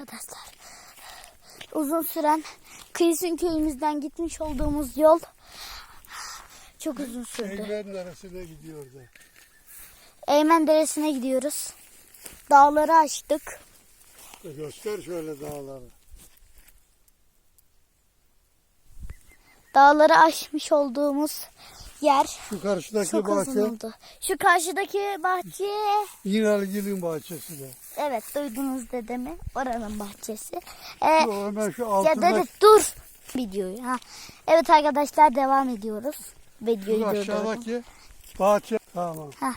Arkadaşlar uzun süren Kıyısın köyümüzden gitmiş olduğumuz yol çok uzun sürdü. Eymen neresine gidiyordu? Eymen Deresi'ne gidiyoruz. Dağları açtık. E, Göster şöyle dağları. Dağları aşmış olduğumuz yer Şu karşıdaki çok bahçe uzun oldu. Şu karşıdaki bahçe İnalgil'in bahçesi de. evet duydunuz dedemi oranın bahçesi. Ee, Şu hemen şu ya altında dede dur videoyu. Ha. Evet arkadaşlar devam ediyoruz. şu Videoyu durdurdum. aşağıdaki bahçe. Tamam. Heh.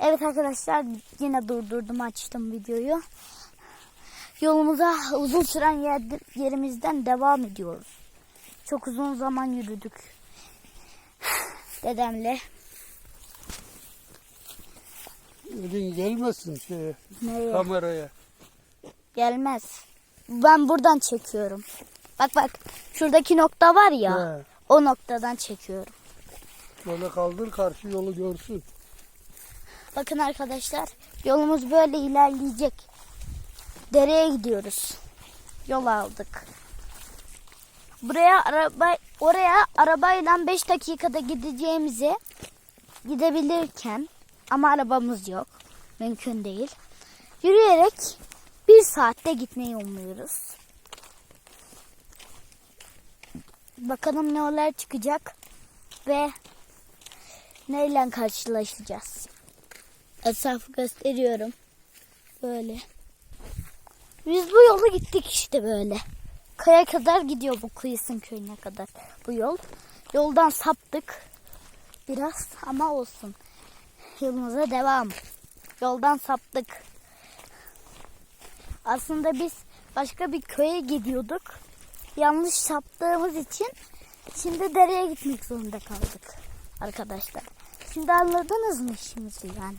Evet arkadaşlar yine durdurdum açtım videoyu. Yolumuza uzun süren yer, yerimizden devam ediyoruz. Çok uzun zaman yürüdük. Dedemle. Elin gelmesin şeye, Nereye? kameraya. Gelmez. Ben buradan çekiyorum. Bak bak şuradaki nokta var ya. He, O noktadan çekiyorum. böyle kaldır karşı yolu görsün. Bakın arkadaşlar yolumuz böyle ilerleyecek. Dereye gidiyoruz. Yol aldık. Buraya araba oraya arabayla 5 dakikada gideceğimizi gidebilirken ama arabamız yok. Mümkün değil. Yürüyerek bir saatte gitmeyi umuyoruz. Bakalım ne olaylar çıkacak ve neyle karşılaşacağız. Etrafı gösteriyorum. Böyle. Biz bu yolu gittik işte böyle. Kaya kadar gidiyor bu kıyısın köyüne kadar bu yol. Yoldan saptık biraz ama olsun. Yolumuza devam. Yoldan saptık. Aslında biz başka bir köye gidiyorduk. Yanlış saptığımız için şimdi dereye gitmek zorunda kaldık arkadaşlar. Şimdi anladınız mı işimizi yani?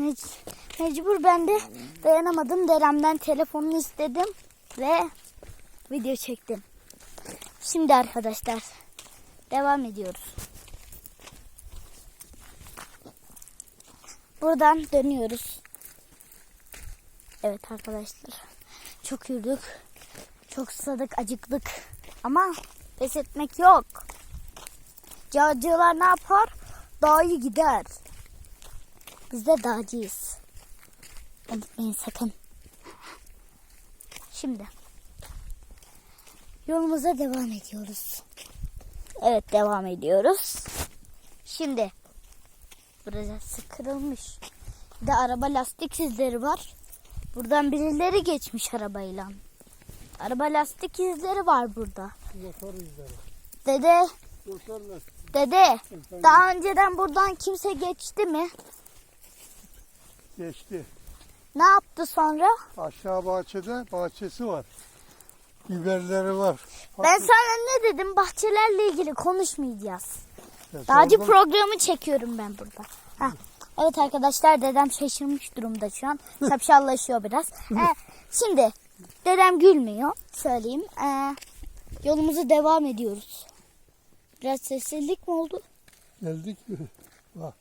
Mec- mecbur ben de dayanamadım. Derem'den telefonunu istedim ve video çektim. Şimdi arkadaşlar devam ediyoruz. Buradan dönüyoruz. Evet arkadaşlar. Çok yürüdük. Çok susadık, acıktık. Ama pes etmek yok. Cağcılar ne yapar? Dağı gider. Biz de dağcıyız. Unutmayın sakın. Şimdi yolumuza devam ediyoruz. Evet devam ediyoruz. Şimdi burası kırılmış. Bir de araba lastik izleri var. Buradan birileri geçmiş arabayla. Araba lastik izleri var burada. Motor izleri. Dede, Motor lastik. dede daha önceden buradan kimse geçti mi? Geçti. Ne yaptı sonra? Aşağı bahçede bahçesi var. Biberleri var. Ben sana ne dedim? Bahçelerle ilgili konuşmayacağız. Ya Dağcı sordum. programı çekiyorum ben burada. Heh. Evet arkadaşlar dedem şaşırmış durumda şu an. Şapşallaşıyor biraz. Ee, şimdi dedem gülmüyor. Söyleyeyim. Ee, yolumuza devam ediyoruz. Biraz sessizlik mi oldu? Geldik mi? Bak.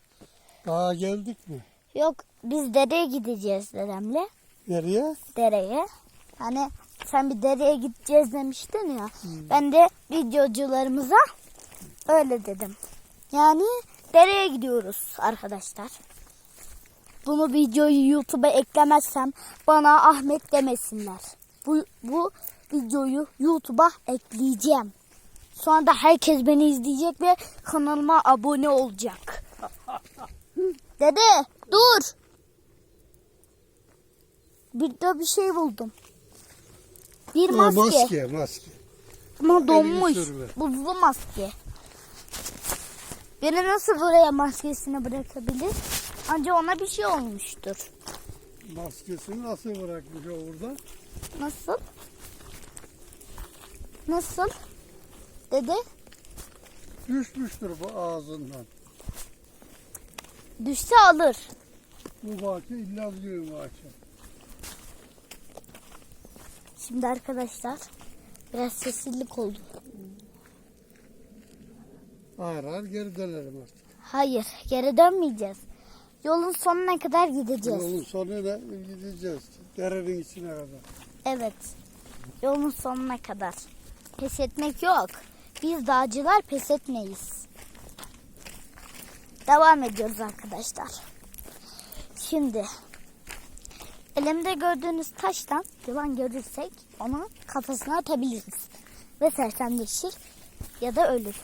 Daha geldik mi? Yok biz dereye gideceğiz dedemle. Nereye? Dereye. Hani sen bir dereye gideceğiz demiştin ya. Ben de videocularımıza öyle dedim. Yani dereye gidiyoruz arkadaşlar. Bunu videoyu YouTube'a eklemezsem bana Ahmet demesinler. Bu, bu videoyu YouTube'a ekleyeceğim. Sonra da herkes beni izleyecek ve kanalıma abone olacak. Dede dur. Bir de bir şey buldum. Bir Ha, maske. maske, maske. Ama donmuş. Buzlu maske. Biri nasıl buraya maskesini bırakabilir? Ancak ona bir şey olmuştur. Maskesini nasıl bırakmış o burada? Nasıl? Nasıl? Dede Düşmüştür bu ağzından. düşse alır. Bu bahçe İllazgöl bahçe. Şimdi arkadaşlar biraz sessizlik oldu. Ağır ağır geri dönelim artık. Hayır geri dönmeyeceğiz. Yolun sonuna kadar gideceğiz. Yolun sonuna gideceğiz. Derenin içine kadar. Evet. Yolun sonuna kadar. Pes etmek yok. Biz dağcılar pes etmeyiz. Devam ediyoruz arkadaşlar. Şimdi elimde gördüğünüz taştan yılan görürsek onu kafasına atabiliriz. Ve sersemleşir ya da ölür.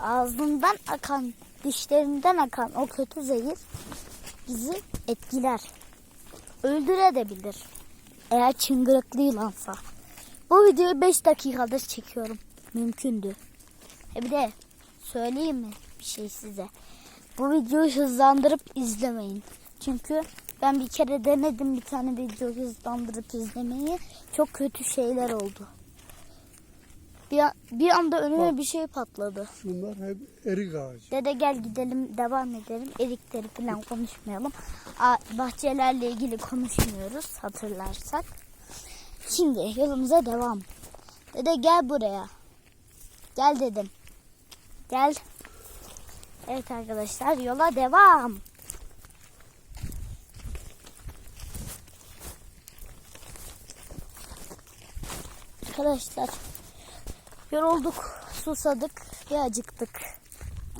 Ağzından akan, dişlerinden akan o kötü zehir bizi etkiler. Öldürebilir. Eğer çıngıraklı yılansa. Bu videoyu 5 dakikadır çekiyorum. Mümkündü. E bir de söyleyeyim mi bir şey size? Bu videoyu hızlandırıp izlemeyin. Çünkü ben bir kere denedim bir tane video hızlandırıp izlemeyi. Çok kötü şeyler oldu. Bir, bir anda önüme Bak. bir şey patladı. Bunlar hep erik ağacı. Dede gel gidelim devam edelim. Erikleri falan konuşmayalım. Bahçelerle ilgili konuşmuyoruz hatırlarsak. Şimdi yolumuza devam. Dede gel buraya. Gel dedim. Gel. Evet arkadaşlar yola devam. Arkadaşlar yorulduk, susadık ve acıktık.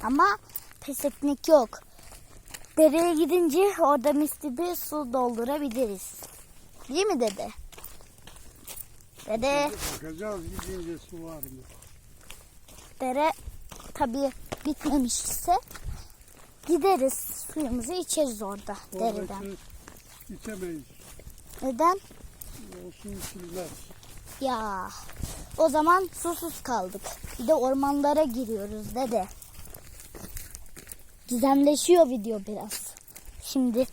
Ama pes etmek yok. Dereye gidince orada mis gibi su doldurabiliriz. Değil mi dede? Dede, Bakacağız gidince su var mı? dere tabii bitmemişse gideriz. Suyumuzu içeriz orada dereden. Oradaki içemeyiz. Neden? O su içilmez. Ya o zaman susuz kaldık. Bir de ormanlara giriyoruz dede. Gizemleşiyor video biraz. Şimdi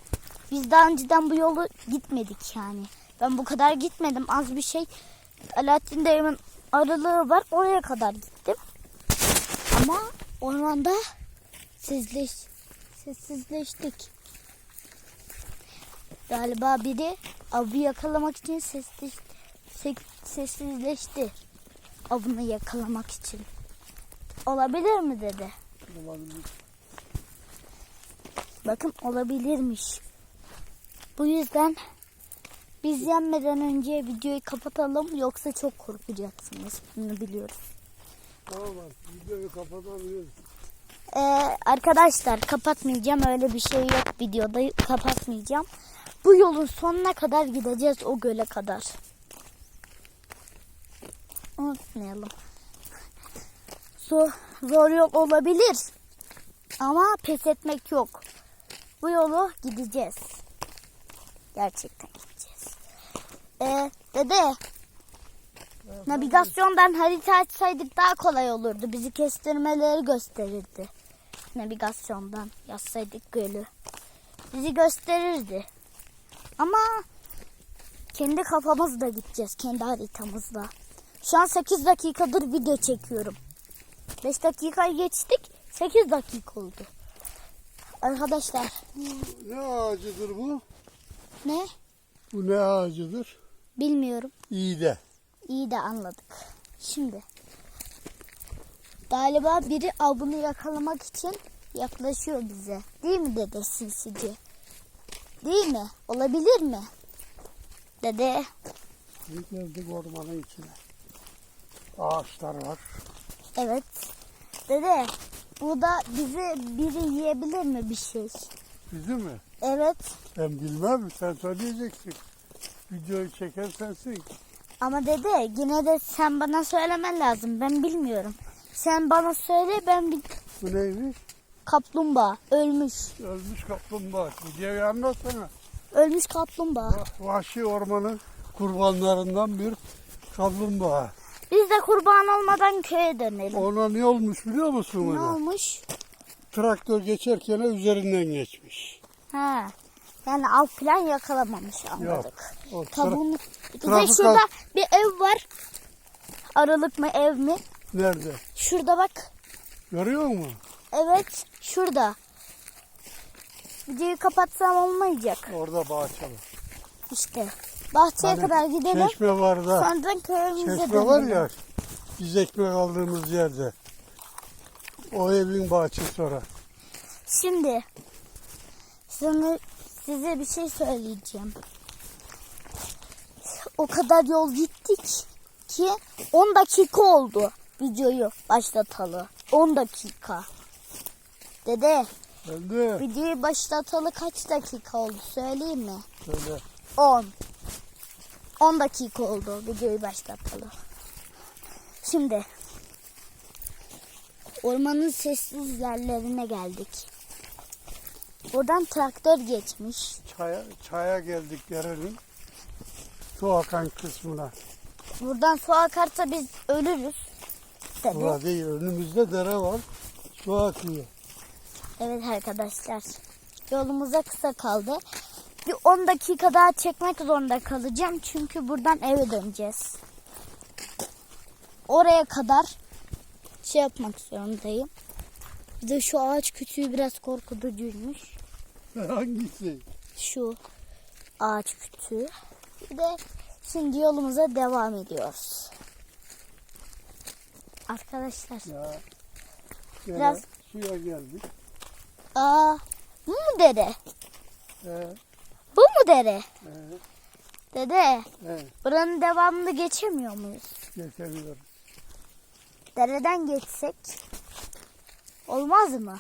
biz daha önceden bu yolu gitmedik yani. Ben bu kadar gitmedim. Az bir şey Alaaddin Dayım'ın aralığı var. Oraya kadar gittim. Ama ormanda sessizleş, sessizleştik. Galiba biri avı yakalamak için sessiz, se- sessizleşti. Avını yakalamak için. Olabilir mi dedi. Olabilir. Bakın olabilirmiş. Bu yüzden biz yenmeden önce videoyu kapatalım yoksa çok korkacaksınız. Bunu biliyoruz. Tamam videoyu kapatabiliriz. Ee, arkadaşlar kapatmayacağım öyle bir şey yok videoda kapatmayacağım. Bu yolun sonuna kadar gideceğiz o göle kadar. Unutmayalım. Zor, zor yol olabilir ama pes etmek yok. Bu yolu gideceğiz. Gerçekten gideceğiz. Ee, dede navigasyondan harita açsaydık daha kolay olurdu. Bizi kestirmeleri gösterirdi. Navigasyondan yazsaydık gölü. Bizi gösterirdi. Ama kendi kafamızla gideceğiz. Kendi haritamızla. Şu an 8 dakikadır video çekiyorum. 5 dakikayı geçtik. 8 dakika oldu. Arkadaşlar Ne ağacıdır bu? ne? Bu ne ağacıdır? Bilmiyorum. İyi de. İyi de anladık. Şimdi galiba biri avını yakalamak için yaklaşıyor bize. Değil mi dede sinsice? Değil mi? Olabilir mi? Dede geldik ormanın içine. Ağaçlar var. evet. Dede burada bizi biri yiyebilir mi bir şey? Bizi mi? Evet Ben bilmem. Sen söyleyeceksin. Videoyu çeken sensin. ama dede yine de sen bana söylemen lazım. Ben bilmiyorum. Sen bana söyle ben bir Bu neymiş? kaplumbağa ölmüş. Ölmüş kaplumbağa. Videoyu anlatsana. Ölmüş kaplumbağa. Vahşi ormanın kurbanlarından bir kaplumbağa. Biz de kurban olmadan köye dönelim. Ona ne olmuş biliyor musun Ne ona? olmuş? Traktör geçerken üzerinden geçmiş. Ha. Yani av falan yakalamamış anladık. O tra- Kabuğunu... Bir de şurada bir ev var. Aralık mı ev mi? nerede? Şurada bak. Görüyor musun? Evet şurada. Videoyu kapatsam olmayacak. Orada bahçe var. İşte. Bahçeye Hani kadar gidelim. Çeşme var da. Sonra köyümüze Çeşme var ya. Biz ekmek aldığımız yerde. O evin bahçesi orası. Şimdi sana, size bir şey söyleyeceğim. o kadar yol gittik ki 10 dakika oldu videoyu başlatalı. 10 dakika. Dede Geldi. videoyu başlatalı kaç dakika oldu söyleyeyim mi? Şöyle. 10. 10 dakika oldu videoyu başlatalı. Şimdi ormanın sessiz yerlerine geldik. Buradan traktör geçmiş. Çaya, çaya geldik yerenin. Su akan kısmına. Buradan su akarsa biz ölürüz. Dedi. Burada değil önümüzde dere var. Su akıyor. Evet arkadaşlar. Yolumuza kısa kaldı. Bir 10 dakika daha çekmek zorunda kalacağım. Çünkü buradan eve döneceğiz. Oraya kadar şey yapmak zorundayım. Bir de şu ağaç kütüğü biraz korkutucuymuş. Hangisi? Şu ağaç kütüğü. Bir de şimdi yolumuza devam ediyoruz. Arkadaşlar. Ya. Biraz- suya geldik. Aa, bu mu dere? Ee, Bu mu dere? e, Dede, e, buranın devamını geçemiyor muyuz? geçemiyoruz. Dereden geçsek olmaz mı?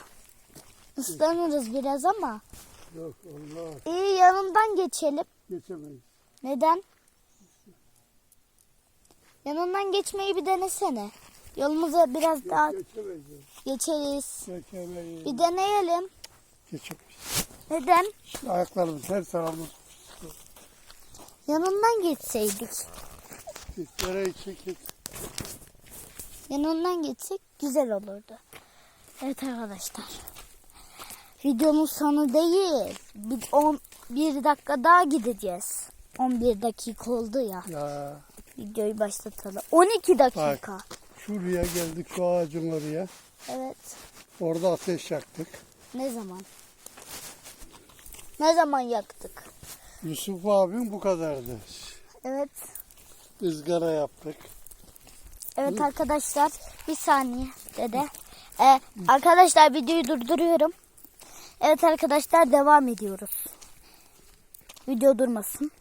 Islanırız biraz ama Yok Allah iyi yanından geçelim. geçemeyiz. Neden? Yanından geçmeyi bir denesene. Yolumuza biraz daha Geçemeyiz. geçeriz. Geçemeyiz. Bir deneyelim. Geçemeyiz. Neden? Ayaklarımız her tarafımız. Yanından geçseydik. Dereyi çekip Yanından geçsek güzel olurdu. Evet arkadaşlar. Videonun sonu değil. Bir 11 dakika daha gideceğiz. 11 dakika oldu ya. ya Videoyu başlatalım. 12 dakika. şuraya geldik şu ağacın oraya. Evet. Orada ateş yaktık. Ne zaman? Ne zaman yaktık? Yusuf abim bu kadardı. Evet. Izgara yaptık. Evet arkadaşlar. Bir saniye dede. Ee, arkadaşlar videoyu durduruyorum. Evet arkadaşlar devam ediyoruz. Video durmasın.